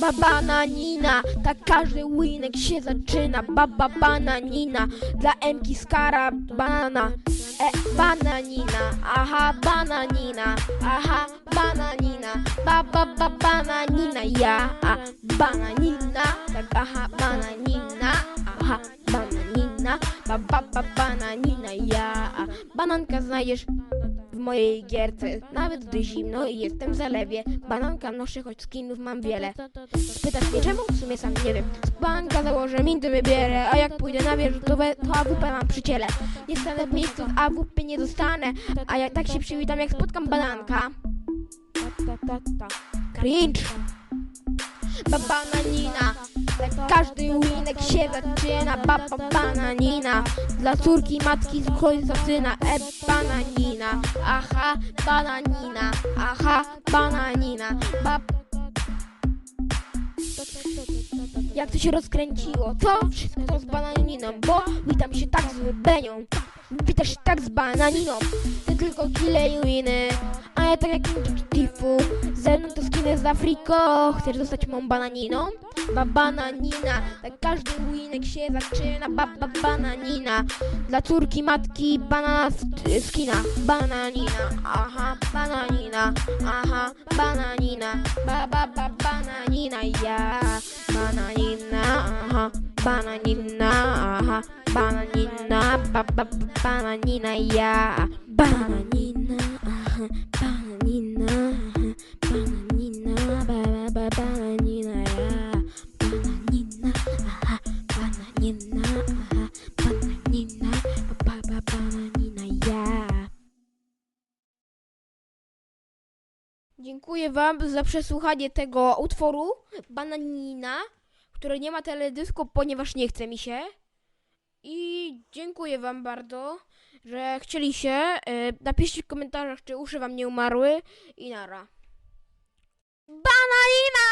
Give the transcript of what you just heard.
Baba Nanina, tak każdy winek się zaczyna. Baba Bananina, dla Emki Skara banana. E, bananina, aha, bananina, aha, bananina. Baba ba, bananina, ja, a, bananina, tak aha, bananina, aha, bananina. Baba ba, bananina, ja, a, bananka znajdziesz w mojej gierce. Nawet gdy zimno i jestem w zalewie, bananka noszę, choć skinów mam wiele. Spytasz mnie czemu? W sumie sam nie wiem. Z banka założę, minty wybierę, a jak pójdę na wieżę, to, AWP mam przy ciele. Nie stanę w miejscu, z AWP nie dostanę, a jak tak się przywitam, jak spotkam bananka. Cringe. Baba Nanina, tak winek się zaczyna. Baba Bananina, dla córki matki z końca syna. E, bananina, aha, bananina, aha, bananina. Bab... Jak to się rozkręciło, to wszystko z bananiną, bo witam się tak z benią, witasz się tak z bananiną, ty tylko kile i winy, a ja tak jak Tifu, to skinę z Afriko, chcesz zostać mą bananiną? Ba bananina, tak każdy winek się zaczyna, ba, ba bananina, dla córki matki banana skina, bananina, aha, bananina, aha, bananina, ba ba ba bananina, ja, bananina, aha, bananina, aha, bananina, ba ba ba bananina, ja, bananina, aha, bananina, Dziękuję Wam za przesłuchanie tego utworu Bananina, który nie ma teledysku, ponieważ nie chce mi się. I dziękuję Wam bardzo, że chcieliście. Napiszcie w komentarzach, czy uszy Wam nie umarły. I nara. Bananina!